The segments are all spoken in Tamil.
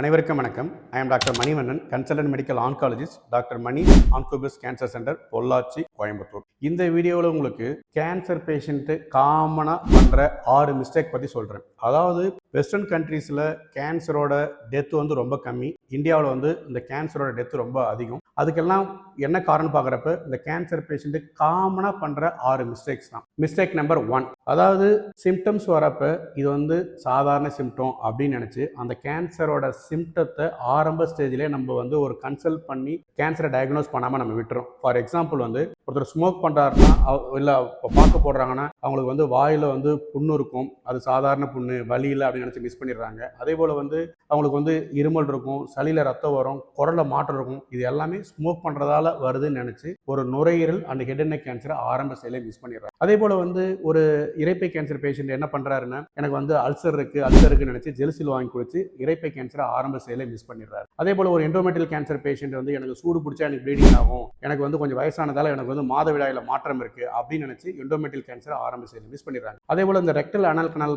அனைவருக்கும் வணக்கம். I am doctor Manivannan consultant medical oncologist doctor Mani ஆன்கோபிஸ் cancer centre Pollachi Coimbatore. இந்த வீடியோவில் உங்களுக்கு கேன்சர் பேஷண்ட்டு காமனாக பண்ணுற ஆறு மிஸ்டேக் பற்றி சொல்கிறேன் அதாவது வெஸ்டர்ன் கண்ட்ரீஸில் கேன்சரோட டெத் வந்து ரொம்ப கம்மி. இந்தியாவில் வந்து இந்த கேன்சரோட டெத் ரொம்ப அதிகம். அதுக்கெல்லாம் என்ன காரணம் பார்க்குறப்ப இந்த கேன்சர் பேஷண்ட்டு காமனாக பண்ணுற ஆறு மிஸ்டேக்ஸ் தான். மிஸ்டேக் நம்பர் ஒன் அதாவது சிம்டம்ஸ் வரப்ப இது வந்து சாதாரண சிம்டம் அப்படின்னு நினச்சி அந்த கேன்சரோட சிம்டத்தை ஆரம்ப ஸ்டேஜ்லேயே நம்ம வந்து ஒரு கன்சல்ட் பண்ணி கேன்சரை டயக்னோஸ் பண்ணாமல் நம்ம விட்டுறோம். ஃபார் எக்ஸாம்பிள் வந்து ஒருத்தர் ஸ்மோக் பண்ணுறாருன்னா இல்லை பார்க்க போடுறாங்கன்னா அவங்களுக்கு வந்து வாயில் வந்து புண்ணு இருக்கும். அது சாதாரண புண்ணு வலி இல்லை அப்படின்னு நினச்சி மிஸ் பண்ணிடுறாங்க. அதே போல் வந்து அவங்களுக்கு வந்து இருமல் இருக்கும் சளியில் ரத்தம் வரும் குரலில் மாற்றம் இருக்கும். இது எல்லாமே ஸ்மோக் பண்ணுறதால வருதுன்னு நினச்சி ஒரு நுரையீரல் அண்ட் ஹெட் அண்ட் கேன்சரை ஆரம்ப ஸ்டேஜ்லேயே மிஸ் பண்ணிடுறாங்க. அதே போல் வந்து ஒரு இறைப்பை கேன்சர் பேஷண்ட் என்ன பண்ணுறாருன்னா எனக்கு வந்து அல்சர் இருக்குது அல்சர் இருக்குன்னு நினச்சி ஜெலுசில் வாங்கி குடிச்சு இறைப்பை கேன்சரை ஆரம்ப செயலை மிஸ் பண்ணிடுறாரு. அதே போல் ஒரு எண்டோமெட்டல் கேன்சர் பேஷண்ட் வந்து எனக்கு சூடு பிடிச்சா எனக்கு ப்ளீடிங் ஆகும் எனக்கு வந்து கொஞ்சம் வயசானதால எனக்கு வந்து மாதவிடாயில் மாற்றம் இருக்குது அப்படின்னு நினச்சி எண்டோமெட்டல் கேன்சரை ஆரம்ப செயலை மிஸ் பண்ணிடுறாங்க. அதே போல் இந்த ரெக்டல் அனல் கனல்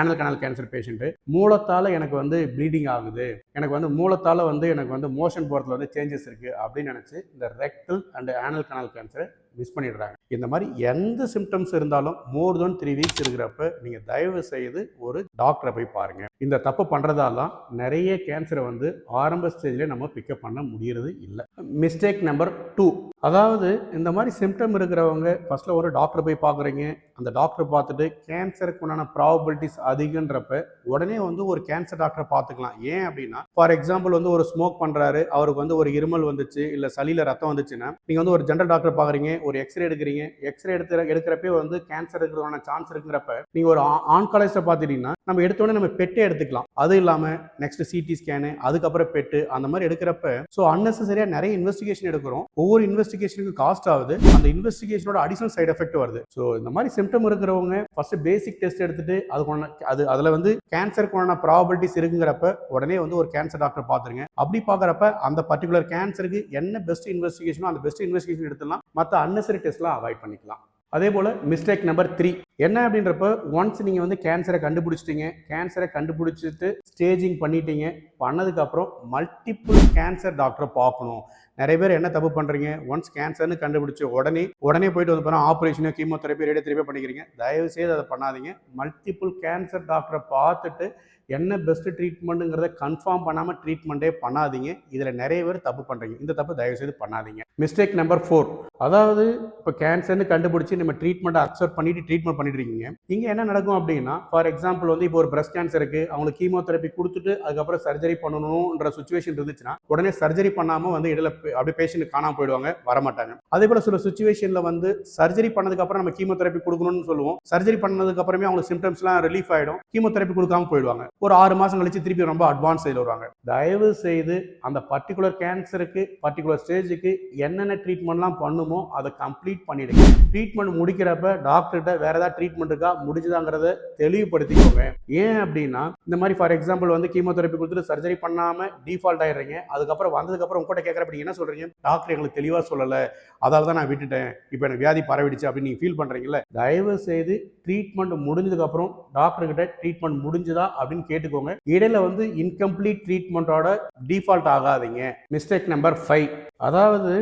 ஆனல் கனல் கேன்சர் பேஷண்ட்டு மூலத்தால் எனக்கு வந்து ப்ளீடிங் ஆகுது எனக்கு வந்து மூலத்தால் வந்து எனக்கு வந்து மோஷன் போகிறதுல வந்து சேஞ்சஸ் இருக்குது அப்படின்னு நினச்சி இந்த ரெக்டல் அண்ட் ஆனல் கனல் கேன்சரை மிஸ் பண்ணிடுறாங்க. இந்த மாதிரி எந்த சிம்டம்ஸ் இருந்தாலும் மோர் தென் த்ரீ வீக்ஸ் இருக்கிறப்ப நீங்கள் தயவு செய்து ஒரு டாக்டரை போய் பாருங்கள் இந்த தப்பு பண்ணுறதால நிறைய கேன்சரை வந்து ஆரம்ப ஸ்டேஜ்லேயே நம்ம பிக்கப் பண்ண முடியறது இல்லை. மிஸ்டேக் நம்பர் டூ அதாவது இந்த மாதிரி சிம்டம் இருக்கிறவங்க ஃபஸ்ட்டில் ஒரு டாக்டர் போய் பார்க்குறீங்க. அந்த டாக்டர் பார்த்துட்டு கேன்சருக்கு உண்டான ப்ராபபிலிட்டிஸ் அதிகன்றப்ப உடனே வந்து ஒரு கேன்சர் டாக்டரை பார்த்துக்கலாம். ஏன் அப்படின்னா ஃபார் எக்ஸாம்பிள் வந்து ஒரு ஸ்மோக் பண்ணுறாரு அவருக்கு வந்து ஒரு இருமல் வந்துச்சு இல்லை சளியில் ரத்தம் வந்துச்சுன்னா நீங்கள் வந்து ஒரு ஜென்ரல் டாக்டர் பார்க்குறீங்க ஒரு எக்ஸ்ரே எடுக்கிறீங்க எக்ஸ்ரே எடுத்து எடுக்கிறப்பே வந்து கேன்சர் இருக்கிறதான சான்ஸ் இருக்கிறப்ப நீங்கள் ஒரு ஆன்காலஜிஸ்ட்டை பார்த்துட்டீங்கன்னா நம்ம எடுத்தோடனே நம்ம பெட்டே எடுத்துக்கலாம். அது இல்லாமல் நெக்ஸ்ட் சிடி ஸ்கேனு அதுக்கப்புறம் பெட்டு அந்த மாதிரி எடுக்கிறப்ப ஸோ அன்னெசரியாக நிறைய இன்வெஸ்டிகேஷன் எடுக்கிறோம். ஒவ்வொரு இன்வெஸ்டிகேஷனுக்கு காஸ்ட் ஆகுது. அந்த இன்வெஸ்டிகேஷனோட அடிஷனல் சைடு எஃபெக்ட் வருது. ஸோ இந்த மாதிரி சிம்டம் இருக்கிறவங்க ஃபர்ஸ்ட் பேசிக் டெஸ்ட் எடுத்துட்டு அதுக்கு அது அதில் வந்து கேன்சருக்கான ப்ராபபிலிட்டிஸ் இருக்குங்கிறப்ப உடனே வந்து ஒரு கேன்சர் டாக்டர் பார்த்துருங்க. அப்படி பார்க்குறப்ப அந்த பர்டிகுலர் கேன்சருக்கு என்ன பெஸ்ட் இன்வெஸ்டிகேஷனோ அந்த பெஸ்ட் இன்வெஸ்டிகேஷன் எடுத்துலாம் மற்ற அன்னெசரி டெஸ்ட்லாம் அவாய்ட் பண்ணிக்கலாம். அதே போல் மிஸ்டேக் நம்பர் த்ரீ என்ன அப்படின்றப்ப ஒன்ஸ் நீங்கள் வந்து கேன்சரை கண்டுபிடிச்சிட்டீங்க கேன்சரை கண்டுபிடிச்சிட்டு ஸ்டேஜிங் பண்ணிட்டீங்க பண்ணதுக்கப்புறம் மல்டிப்புள் கேன்சர் டாக்டரை பார்க்கணும். நிறைய பேர் என்ன தப்பு பண்ணுறீங்க ஒன்ஸ் கேன்சர்னு கண்டுபிடிச்ச உடனே உடனே போயிட்டு வந்து போனால் ஆப்ரேஷனோ கீமோதெரப்பி ரேடியோதெரப்பி பண்ணிக்கிறீங்க. தயவு செய்து அதை பண்ணாதீங்க. மல்டிபிள் கேன்சர் டாக்டரை பார்த்துட்டு என்ன பெஸ்ட் ட்ரீட்மெண்ட்டுங்கிறத கன்ஃபார்ம் பண்ணாமல் ட்ரீட்மெண்ட்டே பண்ணாதீங்க. இதில் நிறைய பேர் தப்பு பண்ணுறீங்க இந்த தப்பு தயவு செய்து பண்ணாதீங்க. மிஸ்டேக் நம்பர் ஃபோர் அதாவது இப்போ கேன்சர்னு கண்டுபிடிச்சி நம்ம ட்ரீட்மெண்ட்டை அக்செப்ட் பண்ணிட்டு ட்ரீட்மெண்ட் பண்ணிட்டு இருக்கீங்க. இங்கே என்ன நடக்கும் அப்படின்னா ஃபார் எக்ஸாம்பிள் வந்து இப்போ ஒரு பிரஸ்ட் கேன்சர் இருக்குது அவங்களுக்கு கீமோதெரப்பி கொடுத்துட்டு அதுக்கப்புறம் சர்ஜரி பண்ணணுன்ற சுச்சுவேஷன் இருந்துச்சுன்னா உடனே சர்ஜரி பண்ணாமல் வந்து இடையில அப்படியே பேஷண்ட் காணாமல் போயிடுவாங்க வரமாட்டாங்க. அதே போல் சில சுச்சுவேஷனில் வந்து சர்ஜரி பண்ணதுக்கப்புறம் நம்ம கீமோதெரப்பி கொடுக்கணும்னு சொல்லுவோம். சர்ஜரி பண்ணதுக்கு அப்புறமே அவங்க சிம்டம்ஸ்லாம் ரிலீஃப் ஆகிடும் கீமோதெரப்பி கொடுக்காம போயிடுவாங்க. ஒரு ஆறு மாதம் கழிச்சு திருப்பி ரொம்ப அட்வான்ஸ் இதில் வருவாங்க. தயவு செய்து அந்த பர்டிகுலர் கேன்சருக்கு பர்டிகுலர் ஸ்டேஜுக்கு என்னென்ன ட்ரீட்மெண்ட்லாம் பண்ணுமோ அதை கம்ப்ளீட் பண்ணிடுங்க. ட்ரீட்மெண்ட் முடிக்கிறப்ப டாக்டர்கிட்ட வேற ஏதாவது ட்ரீட்மெண்ட் இருக்கா? முடிஞ்சுதாங்கிறத தெளிவுபடுத்திக்கோங்க. ஏன் அப்படின்னா இந்த மாதிரி ஃபார் எக்ஸாம்பிள் வந்து கீமோதெரப்பி கொடுத்துட்டு சர்ஜரி பண்ணாம டிஃபால்ட் ஆயிடுறீங்க. அதுக்கப்புறம் வந்ததுக்கப்புறம் உங்கள்கிட்ட கேட்குறப்ப என்ன சொல்றீங்க? டாக்டர் எங்களுக்கு தெளிவாக சொல்லலை. அதால் தான் நான் விட்டுட்டேன். இப்போ எனக்கு வியாதி பரவிடுச்சு அப்படின்னு நீங்கள் ஃபீல் பண்ணுறீங்கல்ல தயவு செய்து ட்ரீட்மெண்ட் முடிஞ்சதுக்கப்புறம் டாக்டர் கிட்ட ட்ரீட்மெண்ட் முடிஞ்சுதா அப்படின்னு கேட்டுக்கோங்க. இடையில வந்து இன்கம்ப்ளீட் ட்ரீட்மெண்ட்டோட டிஃபால்ட் ஆகாதீங்க. மிஸ்டேக் நம்பர் ஃபைவ் அதாவது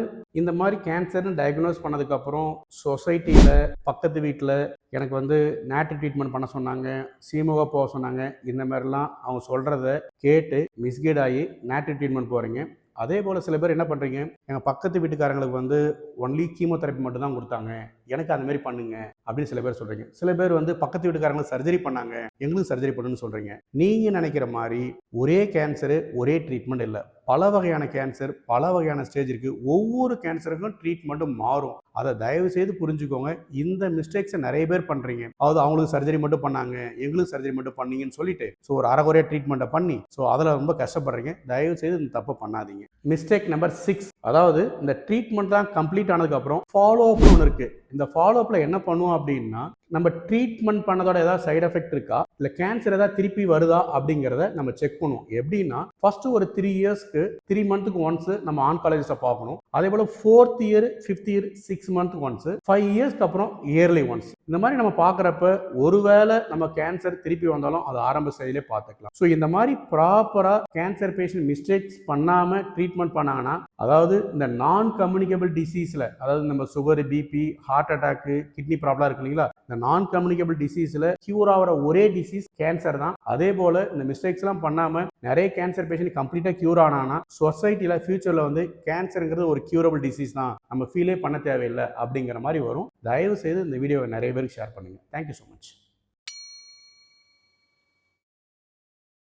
இந்த மாதிரி கேன்சர்னு டயக்னோஸ் பண்ணதுக்கப்புறம் சொசைட்டியில் பக்கத்து வீட்டில் எனக்கு வந்து நேட்டு ட்ரீட்மெண்ட் பண்ண சொன்னாங்க. சீமுக போக சொன்னாங்க. இந்த மாதிரிலாம் அவங்க சொல்கிறத கேட்டு மிஸ்கைட் ஆகி நேட்டு ட்ரீட்மெண்ட் போகிறீங்க அதே போல் சில பேர் என்ன பண்ணுறீங்க எங்கள் பக்கத்து வீட்டுக்காரங்களுக்கு வந்து ஒன்லி கீமோதெரப்பி மட்டும் தான் கொடுத்தாங்க. எனக்கு அந்த மாதிரி பண்ணுங்க அப்படின்னு சில பேர் சொல்கிறீங்க சில பேர் வந்து பக்கத்து வீட்டுக்காரங்களுக்கு சர்ஜரி பண்ணாங்க. எங்களுக்கு சர்ஜரி பண்ணுன்னு சொல்கிறீங்க நீங்கள் நினைக்கிற மாதிரி ஒரே கேன்சரு ஒரே ட்ரீட்மெண்ட் இல்லை. பல வகையான கேன்சர் பல வகையான ஸ்டேஜ் இருக்குது ஒவ்வொரு கேன்சருக்கும் ட்ரீட்மெண்ட்டும் மாறும். அதை தயவு செய்து புரிஞ்சுக்கோங்க. இந்த மிஸ்டேக்ஸை நிறைய பேர் பண்ணுறீங்க அதாவது அவங்களுக்கு சர்ஜரி மட்டும் பண்ணாங்க எங்களுக்கு சர்ஜரி மட்டும் பண்ணீங்கன்னு சொல்லிட்டு ஸோ ஒரு அறகுறைய ட்ரீட்மெண்ட்டை பண்ணி ஸோ அதில் ரொம்ப கஷ்டப்படுறீங்க. தயவு செய்து இந்த தப்பை பண்ணாதீங்க. மிஸ்டேக் நம்பர் சிக்ஸ் அதாவது இந்த ட்ரீட்மெண்ட் தான் கம்ப்ளீட் ஆனதுக்கப்புறம் ஃபாலோ அப் ஒன்று இருக்குது இந்த ஃபாலோ அப்பில் என்ன பண்ணுவோம் அப்படின்னா நம்ம ட்ரீட்மெண்ட் பண்ணதோட ஏதாவது சைடு எஃபெக்ட் இருக்கா? இல்லை கேன்சர் ஏதாவது திருப்பி வருதா அப்படிங்கிறத நம்ம செக் பண்ணுவோம். எப்படின்னா ஃபர்ஸ்ட் ஒரு த்ரீ இயர்ஸ்க்கு த்ரீ மந்த்துக்கு ஒன்ஸ் நம்ம ஆன்காலஜிஸ்ட்டை பார்க்கணும். அதே போல் fourth year fifth year six மந்த்துக்கு ஒன்ஸ் ஃபைவ் இயர்ஸ்க்கு அப்புறம் இயர்லி ஒன்ஸ் இந்த மாதிரி நம்ம பார்க்குறப்ப ஒருவேளை நம்ம கேன்சர் திருப்பி வந்தாலும் அது ஆரம்ப ஸ்டேஜிலே பார்த்துக்கலாம். ஸோ இந்த மாதிரி ப்ராப்பராக கேன்சர் பேஷண்ட் மிஸ்டேக்ஸ் பண்ணாமல் ட்ரீட்மெண்ட் பண்ணாங்கன்னா அதாவது இந்த நான் கம்யூனிகபிள் டிசீஸில் அதாவது நம்ம sugar BP heart attack kidney problem இருக்கு இல்லைங்களா? இந்த நான் கம்யூனிகபிள் டிசீஸில் கியூர் ஆகிற ஒரே டிசீஸ் கேன்சர் தான். அதே போல் இந்த மிஸ்டேக்ஸ்லாம் பண்ணாமல் நிறைய கேன்சர் பேஷண்ட் கம்ப்ளீட்டாக கியூர் ஆனாங்கன்னா சொசைட்டியில் ஃபியூச்சரில் வந்து கேன்சருங்கிறது ஒரு கியூரபிள் டிசீஸ் தான். நம்ம ஃபீலே பண்ண தேவையில்லை அப்படிங்கிற மாதிரி வரும். தயவு செய்து இந்த வீடியோவை நிறைய பேருக்கு ஷேர் பண்ணுங்கள் தேங்க்யூ ஸோ மச்